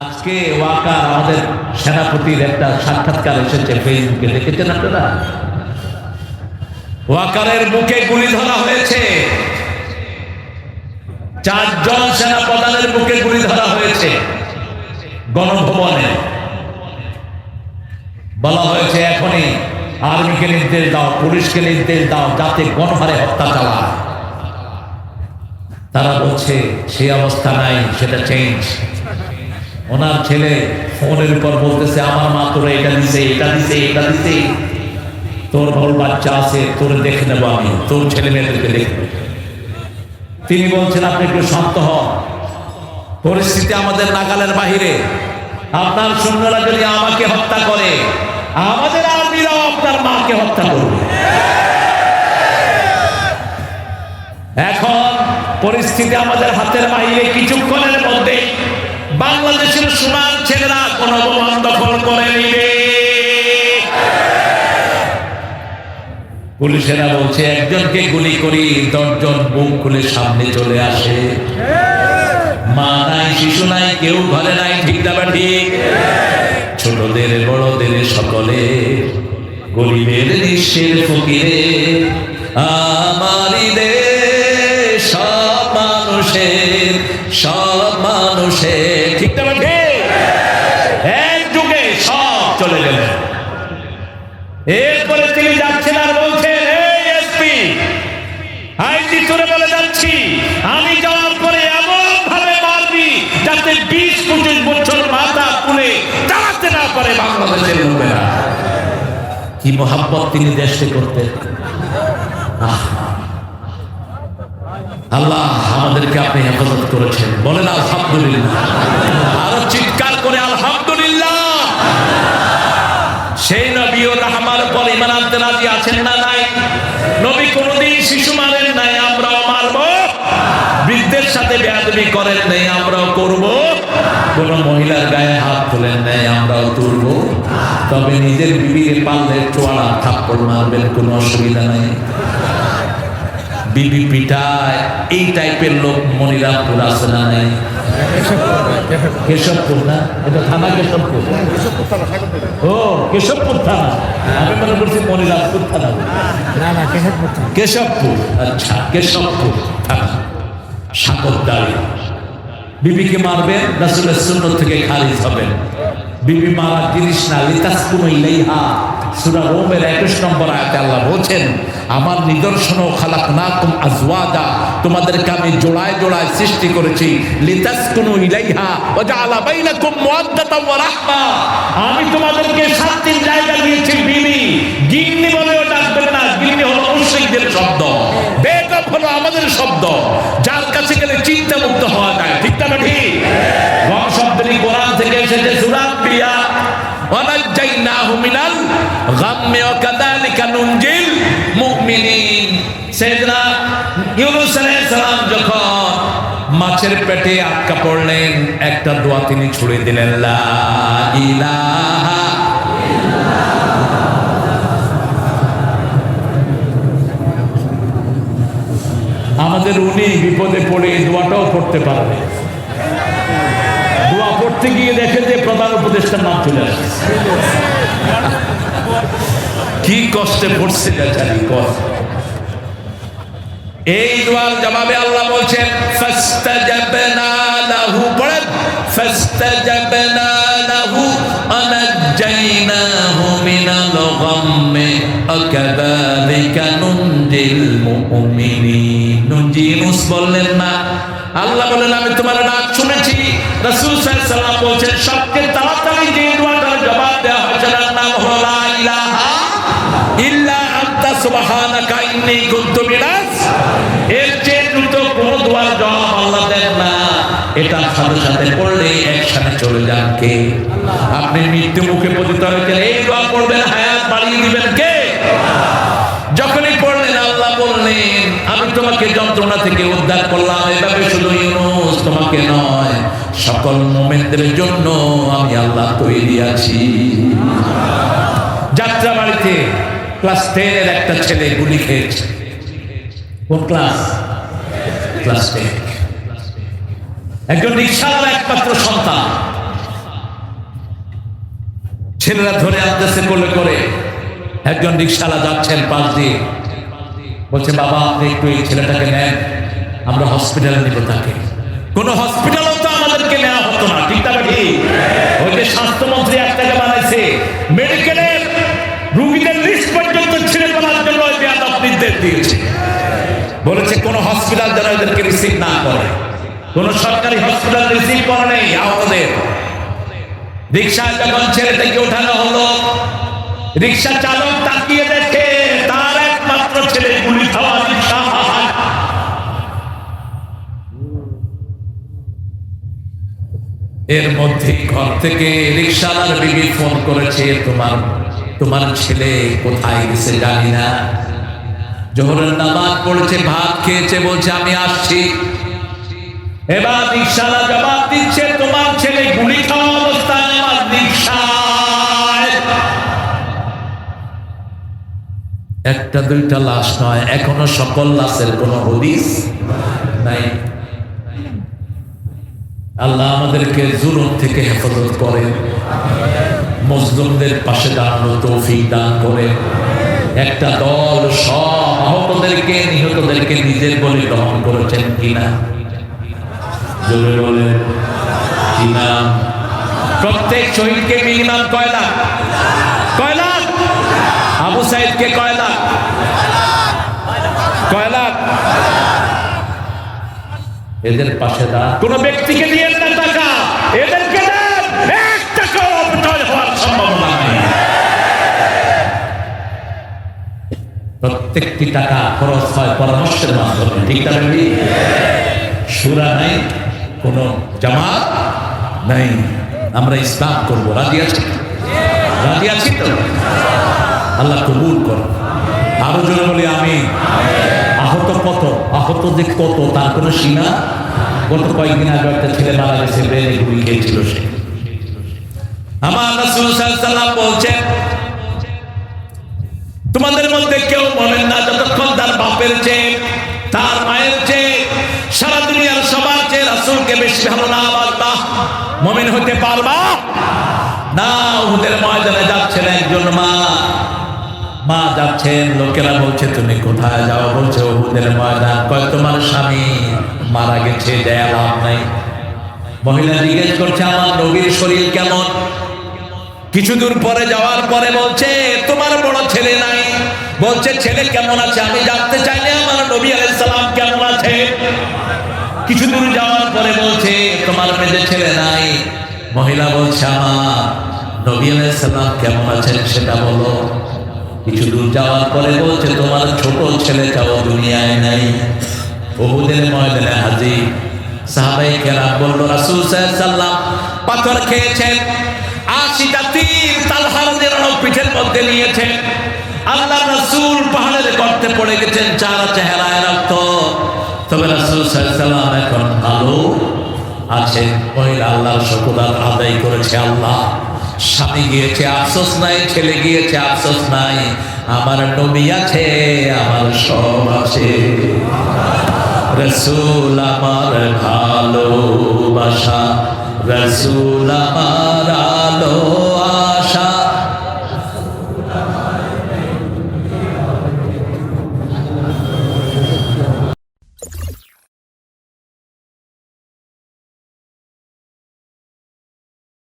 আজকে ওয়াকার আমাদের সেনাপতির একটা সাক্ষাৎকার এসেছে ফেসবুকে, দেখেছেন আপনারা? ওয়াকারের বুকে গুলি ধরা হয়েছে। চারজন সেনাপ্রধানের বুকে গুলি ধরা হয়েছে গণভবনে। বলা হয়েছে, এখনই আর্মিকে নির্দেশ দাও, পুলিশকে নির্দেশ দাও, যাতে গণহারে হত্যা চালায়। তারা বলছে সেই অবস্থা নাই, সেটা চেঞ্জ ওনার ছেলে ফোনের উপর বলতেছে, আমার মা তোরা এটা দিছে এটা দিছে এটা দিছে। তোর বড় বাচ্চা আছে, তোর দেখে নেব আমি, তোর ছেলে মেয়েদেরকে দেখব তিনি বলছেন, আপনি একটু শান্ত হন। পরিস্থিতি আমাদের নাগালের বাহিরে। আপনার সৈন্যরা যদি আমাকে হত্যা করে, আমাদের আর্মিরাও আপনার মাকে হত্যা করবে। এখন পরিস্থিতি আমাদের হাতের বাহিরে কিছুক্ষণের মধ্যে বাংলাদেশের সমান ছেলেরা কোন অবমান দখল করে নিবে। পুলিশেরা বলছে, একজনকে গুলি করি, দশজন বুক খুলে সামনে চলে আসে। মা নাই, শিশু নাই, কেউ ঘরে নাই, ঠিক না ঠিক? ছোটদের, বড়দের, সকলে গরিবের নিঃস্বের ফকিরে। আমারি দেশ, সব মানুষের বিশ পঁচিশ বছর মাথা তুলে দাঁড়াতে না পারে বাংলাদেশের লোকেরা। কি মোহাম্মত তিনি দেশে করতেন আল্লাহ আমাদেরকে আপনি হেফাজত করেছেন। বলেন আলহামদুলিল্লাহ। আরও চিৎকার করে আলহামদুলিল্লাহ। সেই নবী ও রাহমার পর ইমান আনতে রাজি আছেন না নাই? নবী কোনদিন শিশু মারেন নাই আমরাও মারবো বৃদ্ধের সাথে বেয়াদবি করেন নাই আমরাও করব। কোন মহিলার গায়ে হাত তোলেন নাই আমরাও তুলব। তবে নিজের বিবির পারলে চোয়ালা থাপ্পড় মারবেন কোনো অসুবিধা নাই। বিবি পিঠায় এই টাইপের লোক মনিরামপুর আছে না নাই? কেশবপুর না? এটা থানা কেশবপুর? ও কেশবপুর থানা। আমি মনে করছি মনিরামপুর থানা। না না কেশবপুর কেশবপুর আচ্ছা কেশবপুর থানা। বিবিকে মারবেন, রাসুলের থেকে খারিজ হবেন। বিবি মারা জিনিস না লিতাস ইলাইহা। রোমের 21 নম্বর আল্লাহ বলছেন, আমার নিদর্শন ও খালাক না কুম আজওয়াজা। তোমাদেরকে আমি জোড়ায় জোড়ায় সৃষ্টি করেছি। লিতাস কোনো ইলাইহা আমি তোমাদেরকে শান্তির জায়গা দিয়েছি, বিবি। গিন্নি বলেও ডাকবেন না গিন্নি হলো মুশরিকদের শব্দ। বেকব হলো আমাদের শব্দ। যার কাছে গেলে চিন্তা মুক্ত হওয়া যায়। ঠিক না ঠিক শব্দটি কোরআন থেকে এসেছে সূরা বিয়া মাছের পেটে আটকা পড়লেন, একটা দোয়া তিনি ছুড়ে দিলেন, লা ইলাহা আমাদের উনি বিপদে পড়ে এই দোয়াটাও পড়তে পারবে। দোয়া পড়তে গিয়ে দেখে যে প্রধান উপদেষ্টার নাম চলে আসে কি কষ্টে পড়ছে বেচারি কষ্ট এই দোয়ার জবাবে আল্লাহ বলছেন, ফাস্তাজাবনা লাহু পড়েন। ফাস্তাজাবনা রাসূল সাল্লাল্লাহু তাড়াতাড়ি যে দোয়াটার জবাব দেওয়া হয়েছে নাম হলো লা ইলাহা ইল্লা আনতা, সুবহানাকা ইন্নী কুনতু মিনাস। এর চেয়ে দ্রুত কোন দোয়ার জবাব আল্লাহ দেন না। এটা সাথে সাথে পড়লে একসাথে চলে যান কে? আপনি মৃত্যু মুখে পতিত হয়েছেন এই দোয়া পড়বেন, হায়াত বাড়িয়ে দিবেন কে? যখনই আল্লাহ বললেন আমি তোমাকে যন্ত্রণা থেকে উদ্ধার করলাম। এভাবে শুধু ইউনুস তোমাকে নয়, সকল মোমেনদের জন্য আমি আল্লাহ তৈরি আছি। যাত্রা বাড়িতে ক্লাস টেনের একটা ছেলে গুলি খেয়েছে। কোন ক্লাস? Class ten. একজন রিক্সাওয়ালা, একমাত্র সন্তান। ছেলেরা ধরে আনতেছে কোলে করে। একজন রিক্সাওয়ালা যাচ্ছেন পাশ দিয়ে। বলছে, বাবা আপনি একটু এই ছেলেটাকে নেন, আমরা হসপিটালে নিব তাকে। কোন হসপিটালও তো আমাদেরকে নেওয়া হতো না, ঠিক ঠিক ওই যে স্বাস্থ্যমন্ত্রী বানাইছে মেডিকেলের রুগীদের লিস্ট পর্যন্ত ছিঁড়ে ফেলার জন্য নির্দেশ দিয়েছে। বলেছে, কোন হসপিটাল যেন এদেরকে রিসিভ না করে। কোন সরকারি হসপিটাল রিসিভ করে নেই আহতদের। রিক্সায় যখন ছেলেটাকে ওঠানো হলো, রিক্সা চালক তাকিয়ে দেখে এর মধ্যে ঘর থেকে রিক্সাওয়ালার বিবি ফোন করেছে, তোমার তোমার ছেলে কোথায় গেছে জানি না। জোহরের নামাজ পড়েছে, ভাত খেয়েছে, বলছে, আমি আসছি। এবার রিক্সাওয়ালা জবাব দিচ্ছে, তোমার ছেলে গুলি খাওয়া অবস্থায় আমার রিক্সায় একটা, দুইটা লাশ নয়। এখনও সকল লাশের কোন হদিস নাই। আল্লাহ আমাদেরকে জুলুম থেকে হেফাজত করেন। মজলুমদের পাশে দাঁড়ানো তৌফিক দান করে একটা দল সব আহতদেরকে, নিহতদেরকে নিজের বলে গ্রহণ করেছেন কিনা? বলে কিনা? প্রত্যেক শহীদকে মিনিমাম কয় লাখ? কয় লাখ? আবু সাইদকে কয় কয় লাখ এদের পাশে দাঁড়ান। কোন ব্যক্তিকে দিয়ে না টাকা। এদেরকে দেন। এক টাকাও অপচয় হওয়ার সম্ভাবনা নেই। প্রত্যেকটি টাকা খরচ হয় পরামর্শের মাধ্যমে ঠিক বেবি সুরা নাই? কোন জামাত নাই? আমরা ইসলাম করব। রাজি আছি? রাজি আছি তো? আল্লাহ কবুল কর আরও জোরে বলি আমি আহত কত? আহত যে কত, তার কোনো সীমা? গত কয়েকদিন আগে একটা ছেলে মারা গেছে ব্রেনে গুলি খেয়েছিল সে। আমার রাসূল সাল্লাল্লাহু আলাইহি ওয়াসাল্লাম বলছেন, তোমাদের মধ্যে কেউ বলেন না, যতক্ষণ তার বাপের চেয়ে, তার মায়ের চেয়ে, সারা দুনিয়ার সবার চেয়ে রাসূলকে বেশি ভালো না বাবা মুমিন হতে পারবা? না ওদের ময়দানে যাচ্ছেন একজন মা। মা যাচ্ছেন, লোকেরা বলছে, তুমি কোথায় যাও? বলছে, ওহুদের ময়দান। কয়, তোমার স্বামী মারা গেছে, দেয়া লাভ নাই। মহিলা জিজ্ঞেস করছে, আমার নবীর শরীর কেমন? কিছু দূর পরে যাওয়ার পরে বলছে, তোমার বড় ছেলে নাই। বলছে, ছেলে কেমন আছে? আমি জানতে চাইলে আমার নবী সালাম কেমন আছে? কিছু দূর যাওয়ার পরে বলছে, তোমার মেজে ছেলে নাই। মহিলা বলছে, আমার নবী সালাম কেমন আছেন সেটা বলো। কিছু যাওয়ার পরে বলছে, তোমার ছোট ছেলেটাও দুনিয়ায় নাই। বহুদের ময়দানে হাজির। সাহাবাই কেরাম বলল, রাসূল সাল্লাম পাথর খেয়েছেন, আশিটা তীর তালহার জেরানো পিঠের মধ্যে নিয়েছেন। আল্লাহ রাসূল পাহাড়ের গর্তে পড়ে গেছেন চার চেহারায় রক্ত। তবে রাসূল সাল্লাম এখন ভালো আছেন। মহিলা আল্লাহর শুকরান আদায় করেছে আল্লাহ। স্বামী গিয়েছে, আফসোস নাই, ছেলে গিয়েছে, আফসোস নাই। আমার নবী আছে, আমার সব আছে। রসুল আমার ভালোবাসা, রসুল আমার আলো।